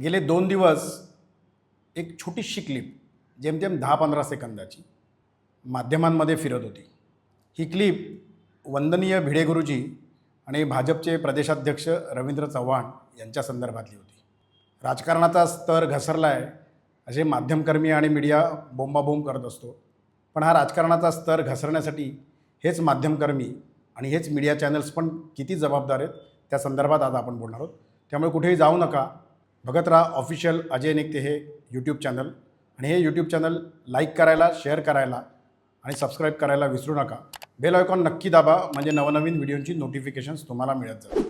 गेले दोन दिवस एक छोटीशी क्लिप जेमतेम दहा पंधरा सेकंदाची. माध्यमांमध्ये फिरत होती. ही क्लिप वंदनीय भिडे गुरुजी आणि भाजपचे प्रदेशाध्यक्ष रवींद्र चव्हाण यांच्या संदर्भातली होती. राजकारणाचा स्तर घसरला आहे असे माध्यमकर्मी आणि मीडिया बोंबाबोंब करत असतो. पण हा राजकारणाचा स्तर घसरण्यासाठी हेच माध्यमकर्मी आणि हेच मीडिया चॅनल्स पण किती जबाबदार आहेत त्या संदर्भात आज आपण बोलणार आहोत. त्यामुळे कुठेही जाऊ नका बघत राहा ऑफिशियल अजय निकते हे यूट्यूब चॅनल आणि हे यूट्यूब चॅनल लाईक करायला शेअर करायला आणि सबस्क्राईब करायला विसरू नका. बेल आयकॉन नक्की दाबा म्हणजे नवनवीन व्हिडिओंची नोटिफिकेशन्स तुम्हाला मिळत जाईल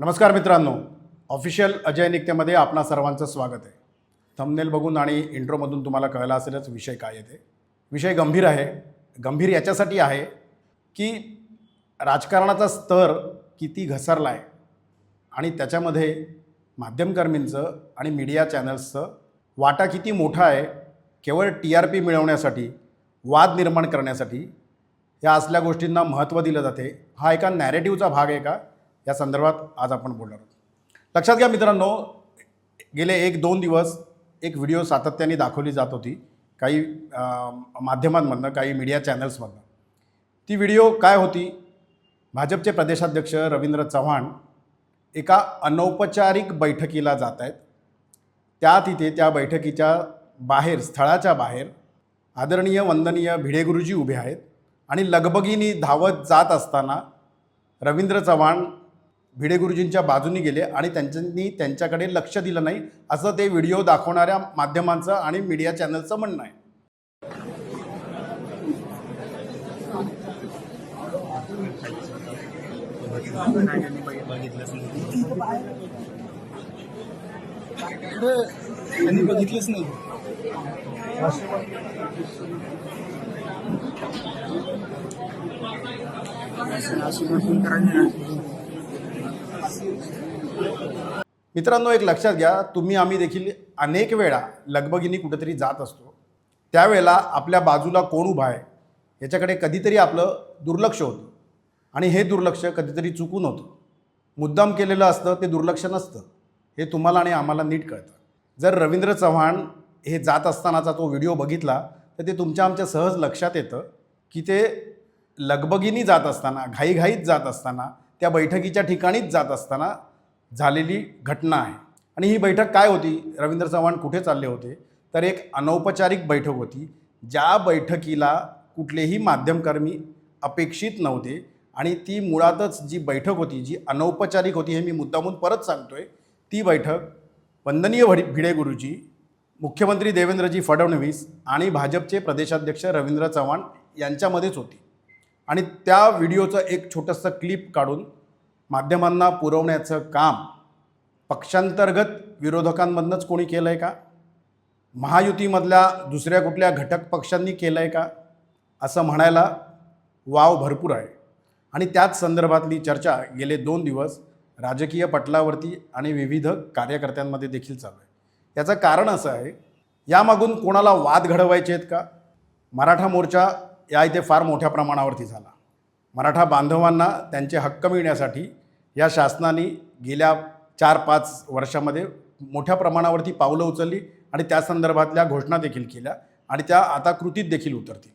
नमस्कार मित्रांनो. ऑफिशियल अजय निकतेमध्ये आपणा सर्वांचं स्वागत आहे. थंबनेल बघून आणि इंट्रोमधून तुम्हाला कळला असेलच विषय काय येते विषय गंभीर आहे. गंभीर याच्यासाठी आहे की राजकारणाचा स्तर किती घसरला आहे आणि त्याच्यामध्ये माध्यमकर्मींचं आणि मीडिया चॅनल्सचं वाटा किती मोठा आहे केवळ टी आर पी मिळवण्यासाठी वाद निर्माण करण्यासाठी या असल्या गोष्टींना महत्त्व दिलं जाते. हा एका नॅरेटिव्हचा भाग आहे का? या संदर्भात आज आपण बोलणार आहोत. लक्षात घ्या मित्रांनो गेले एक दोन दिवस एक व्हिडिओ सातत्याने दाखवली जात होती. काही माध्यमांमधनं काही मीडिया चॅनल्समधनं ती व्हिडिओ काय होती? भाजपचे प्रदेशाध्यक्ष रवींद्र चव्हाण एका अनौपचारिक बैठकीला जात आहेत त्या तिथे त्या बैठकीच्या बाहेर स्थळाच्या बाहेर आदरणीय वंदनीय भिडे गुरुजी उभे आहेत आणि लगबगीनी धावत जात असताना रवींद्र चव्हाण भिडे गुरुजींच्या बाजूनी गेले आणि त्यांच्यांनी त्यांच्याकडे लक्ष दिलं नाही असं ते व्हिडिओ दाखवणाऱ्या माध्यमांचं आणि मीडिया चॅनलचं म्हणणं आहे. त्यांनी बघितलंच नाही. मित्रांनो एक लक्षात घ्या तुम्ही आम्ही देखील अनेक वेळा लगबगिनी कुठेतरी जात असतो. त्यावेळेला आपल्या बाजूला कोण उभा आहे याच्याकडे कधीतरी आपलं दुर्लक्ष होतं. आणि हे दुर्लक्ष कधीतरी चुकून होतं. मुद्दाम केलेलं असतं ते दुर्लक्ष नसतं. हे तुम्हाला आणि आम्हाला नीट कळतं. जर रवींद्र चव्हाण हे जात असतानाचा तो व्हिडिओ बघितला तर ते तुमच्या आमच्या सहज लक्षात येतं की ते लगबगीनी जात असताना घाईघाईत जात असताना त्या बैठकीच्या ठिकाणीच जात असताना झालेली घटना आहे. आणि ही बैठक काय होती? रवींद्र चव्हाण कुठे चालले होते? तर एक अनौपचारिक बैठक होती ज्या बैठकीला कुठलेही माध्यमकर्मी अपेक्षित नव्हते आणि ती मुळातच जी बैठक होती जी अनौपचारिक होती हे मी मुद्दामून परत सांगतोय ती बैठक वंदनीय भडी भिडे गुरुजी मुख्यमंत्री देवेंद्रजी फडणवीस आणि भाजपचे प्रदेशाध्यक्ष रवींद्र चव्हाण यांच्यामध्येच होती. आणि त्या व्हिडिओचं एक छोटंसं क्लिप काढून माध्यमांना पुरवण्याचं काम पक्षांतर्गत विरोधकांमधनंच कोणी केलं आहे का? महायुतीमधल्या दुसऱ्या कुठल्या घटक पक्षांनी केलं आहे का? असं म्हणायला वाव भरपूर आहे. आणि त्याच संदर्भातली चर्चा गेले दोन दिवस राजकीय पटलावरती आणि विविध कार्यकर्त्यांमध्ये देखील चालू आहे. याचं कारण असं आहे यामागून कोणाला वाद घडवायचे आहेत का? मराठा मोर्चा या इथे फार मोठ्या प्रमाणावरती झाला. मराठा बांधवांना त्यांचे हक्क मिळण्यासाठी या शासनाने गेल्या चार पाच वर्षामध्ये मोठ्या प्रमाणावरती पावलं उचलली आणि त्या संदर्भातल्या घोषणा देखील केल्या आणि त्या आता कृतीत देखील उतरतील.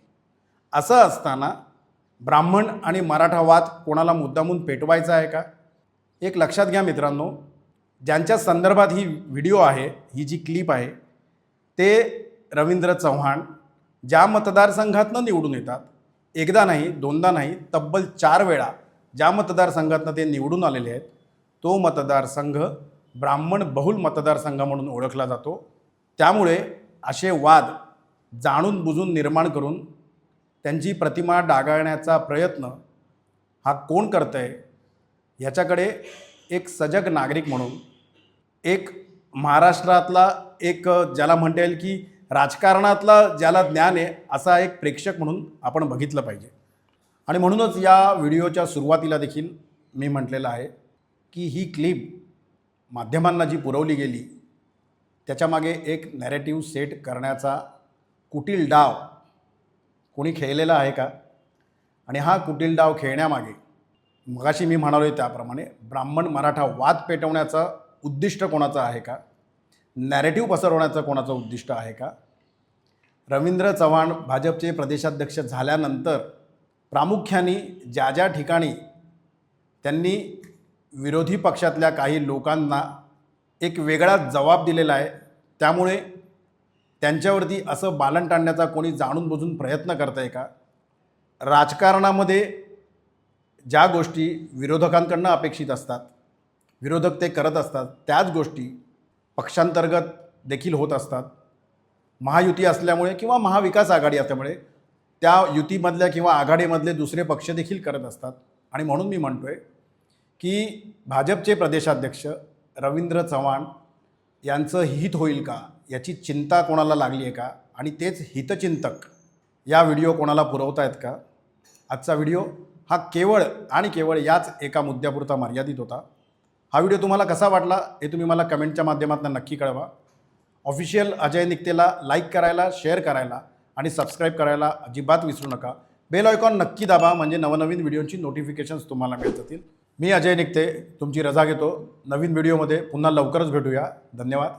असं असताना ब्राह्मण आणि मराठा वाद कोणाला मुद्दामून पेटवायचा आहे का? एक लक्षात घ्या मित्रांनो ज्यांच्या संदर्भात ही व्हिडिओ आहे ही जी क्लिप आहे ते रवींद्र चव्हाण ज्या मतदारसंघातनं निवडून येतात एकदा नाही दोनदा नाही तब्बल चार वेळा ज्या मतदारसंघातनं ते निवडून आलेले आहेत तो मतदारसंघ ब्राह्मण बहुल मतदारसंघ म्हणून ओळखला जातो. त्यामुळे असे वाद जाणून बुजून निर्माण करून त्यांची प्रतिमा डागाळण्याचा प्रयत्न हा कोण करतं आहे ह्याच्याकडे एक सजग नागरिक म्हणून एक महाराष्ट्रातला एक ज्याला म्हणता येईल की राजकारणातला ज्याला ज्ञान आहे असा एक प्रेक्षक म्हणून आपण बघितलं पाहिजे. आणि म्हणूनच या व्हिडिओच्या सुरुवातीला देखील मी म्हटलेलं आहे की ही क्लिप माध्यमांना जी पुरवली गेली त्याच्यामागे एक नॅरेटिव्ह सेट करण्याचा कुटील डाव कोणी खेळलेला आहे का? आणि हा कुटील डाव खेळण्यामागे मगाशी मी म्हणालो त्याप्रमाणे ब्राह्मण मराठा वाद पेटवण्याचं उद्दिष्ट कोणाचं आहे का? नॅरेटिव्ह पसरवण्याचं कोणाचं उद्दिष्ट आहे का? रवींद्र चव्हाण भाजपचे प्रदेशाध्यक्ष झाल्यानंतर प्रामुख्याने ज्या ज्या ठिकाणी त्यांनी विरोधी पक्षातल्या काही लोकांना एक वेगळा जबाब दिलेला आहे त्यामुळे त्यांच्यावरती असं बालन टाळण्याचा कोणी जाणून बुजून प्रयत्न करत आहे का? राजकारणामध्ये ज्या गोष्टी विरोधकांकडनं अपेक्षित असतात विरोधक ते करत असतात त्याच गोष्टी पक्षांतर्गत देखील होत असतात. महायुती असल्यामुळे किंवा महाविकास आघाडी असल्यामुळे त्या युतीमधल्या किंवा आघाडीमधले दुसरे पक्ष देखील करत असतात. आणि म्हणून मी म्हणतो आहे की भाजपचे प्रदेशाध्यक्ष रवींद्र चव्हाण यांचं हित होईल का? याची चिंता कोणाला लागली आहे का? आणि तेच हितचिंतक या व्हिडिओ कोणाला पुरवतायत का? आजचा व्हिडिओ हा केवळ आणि केवळ याच एका मुद्द्यापुरता मर्यादित होता. हा व्हिडिओ तुम्हाला कसा वाटला हे तुम्ही मला कमेंटच्या माध्यमातून नक्की कळवा. ऑफिशियल अजय निकतेला लाईक करायला शेअर करायला आणि सबस्क्राईब करायला अजिबात विसरू नका. बेल आयकॉन नक्की दाबा म्हणजे नवनवीन व्हिडिओची नोटिफिकेशन्स तुम्हाला मिळत जातील. मी अजय निकते तुमची रजा घेतो. नवीन व्हिडिओमध्ये पुन्हा लवकरच भेटूया. धन्यवाद.